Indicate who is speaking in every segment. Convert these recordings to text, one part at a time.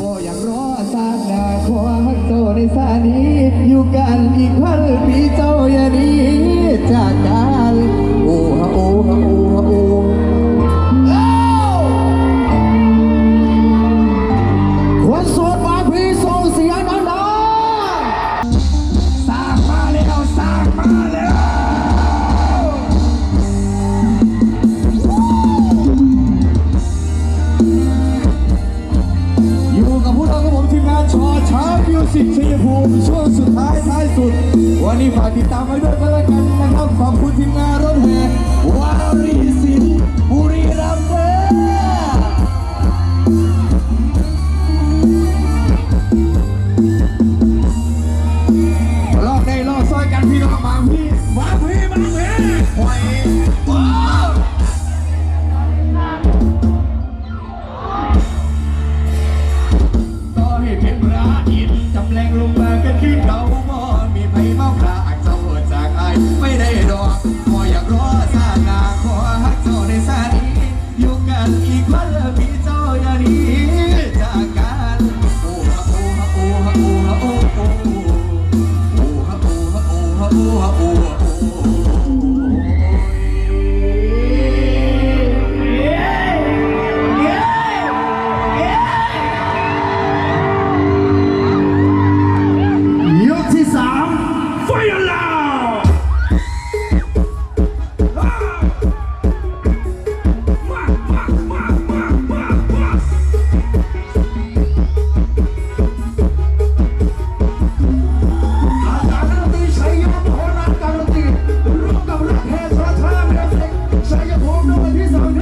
Speaker 1: บ่อยากรอสร้างนาขอฮักเจ้าในสานี้ อยู่กันอีกพันปีเจ้าอย่าหนี้จากกัน ช้างมิวสิกชัยภูมิช่วงสุดท้ายท้ายสุด วันนี้ฝากติดตามไว้ด้วยก็แล้วกันนะครับขอบคุณทีมงานรถ ไม่ได้ดอกพออยากรอซานาขอฮักเจ้าในสานีอยู่กันอีกวันละพี่เจ้าอย่าหนีจากกันโอ้ฮะโอ้ฮะโอ้ฮะโอ้ฮะโอ้โอ้โอ้ฮะโอ้ฮะโอ้ฮะโอ้ฮะโอ้ know what is on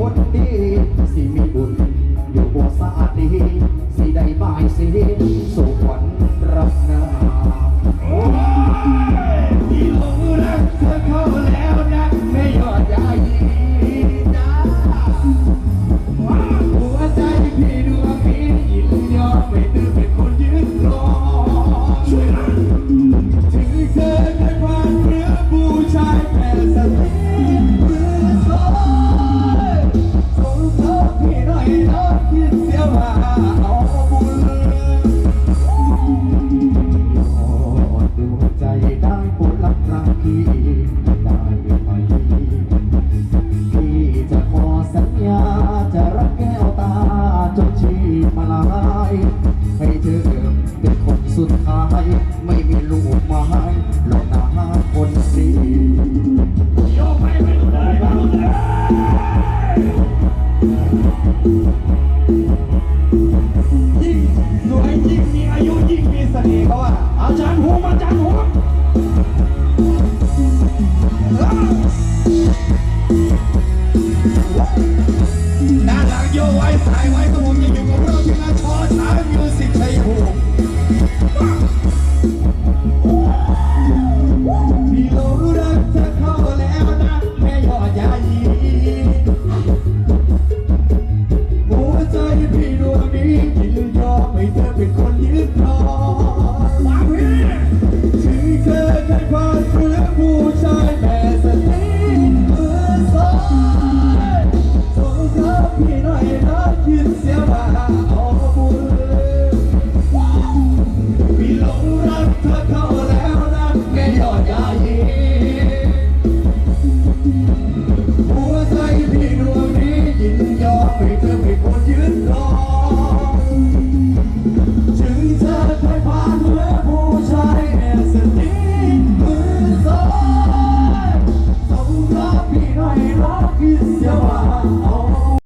Speaker 1: คนดี สิมีบุญ อยู่บ่สะอาดดีสิได้บายสิสุขวัญรับหนา
Speaker 2: ที่หลงรักเธอเข้าแล้วนะไม่ยอดยายีนะหัวใจพี่ดวงนี้ยินยอมให้เธอเป็นคนยืนรอช่วย มา
Speaker 1: ลายให้เธอเป็นคนสุดท้าย ไม่มีลูกไม้หลอกนาคนดี
Speaker 2: โยกไปไม่รู้เลยไม่รู้เลยยิ่งสวยยิ่งมีอายุยิ่งมีเสน่ห์เขาว่าอาจารย์หัวอาจารย์หัว